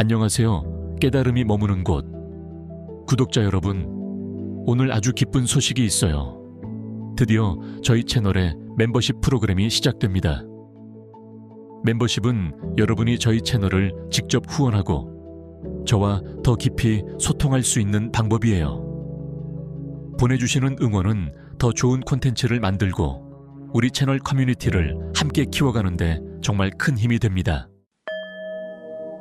안녕하세요. 깨달음이 머무는 곳. 구독자 여러분, 오늘 아주 기쁜 소식이 있어요. 드디어 저희 채널에 멤버십 프로그램이 시작됩니다. 멤버십은 여러분이 저희 채널을 직접 후원하고 저와 더 깊이 소통할 수 있는 방법이에요. 보내주시는 응원은 더 좋은 콘텐츠를 만들고 우리 채널 커뮤니티를 함께 키워가는데 정말 큰 힘이 됩니다.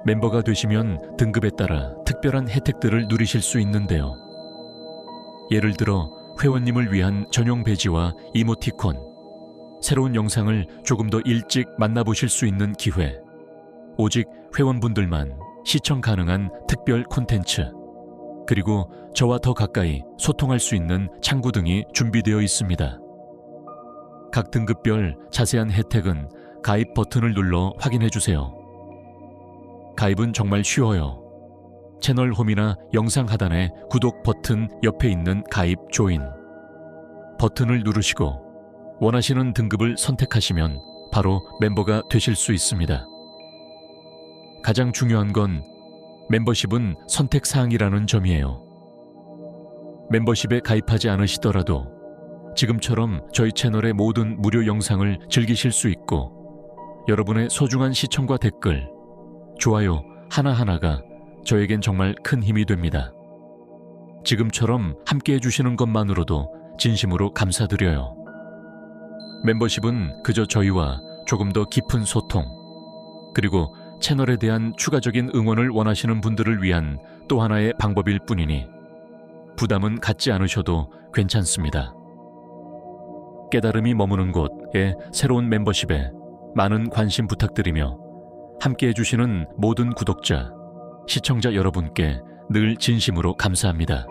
멤버가 되시면 등급에 따라 특별한 혜택들을 누리실 수 있는데요. 예를 들어 회원님을 위한 전용 배지와 이모티콘, 새로운 영상을 조금 더 일찍 만나보실 수 있는 기회, 오직 회원분들만 시청 가능한 특별 콘텐츠, 그리고 저와 더 가까이 소통할 수 있는 창구 등이 준비되어 있습니다. 각 등급별 자세한 혜택은 가입 버튼을 눌러 확인해 주세요. 가입은 정말 쉬워요. 채널 홈이나 영상 하단에 구독 버튼 옆에 있는 가입 조인 버튼을 누르시고 원하시는 등급을 선택하시면 바로 멤버가 되실 수 있습니다. 가장 중요한 건 멤버십은 선택 사항이라는 점이에요. 멤버십에 가입하지 않으시더라도 지금처럼 저희 채널의 모든 무료 영상을 즐기실 수 있고 여러분의 소중한 시청과 댓글, 좋아요 하나하나가 저에겐 정말 큰 힘이 됩니다. 지금처럼 함께 해주시는 것만으로도 진심으로 감사드려요. 멤버십은 그저 저희와 조금 더 깊은 소통, 그리고 채널에 대한 추가적인 응원을 원하시는 분들을 위한 또 하나의 방법일 뿐이니 부담은 갖지 않으셔도 괜찮습니다. 깨달음이 머무는 곳의 새로운 멤버십에 많은 관심 부탁드리며 함께 해주시는 모든 구독자, 시청자 여러분께 늘 진심으로 감사합니다.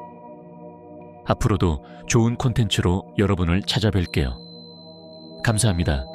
앞으로도 좋은 콘텐츠로 여러분을 찾아뵐게요. 감사합니다.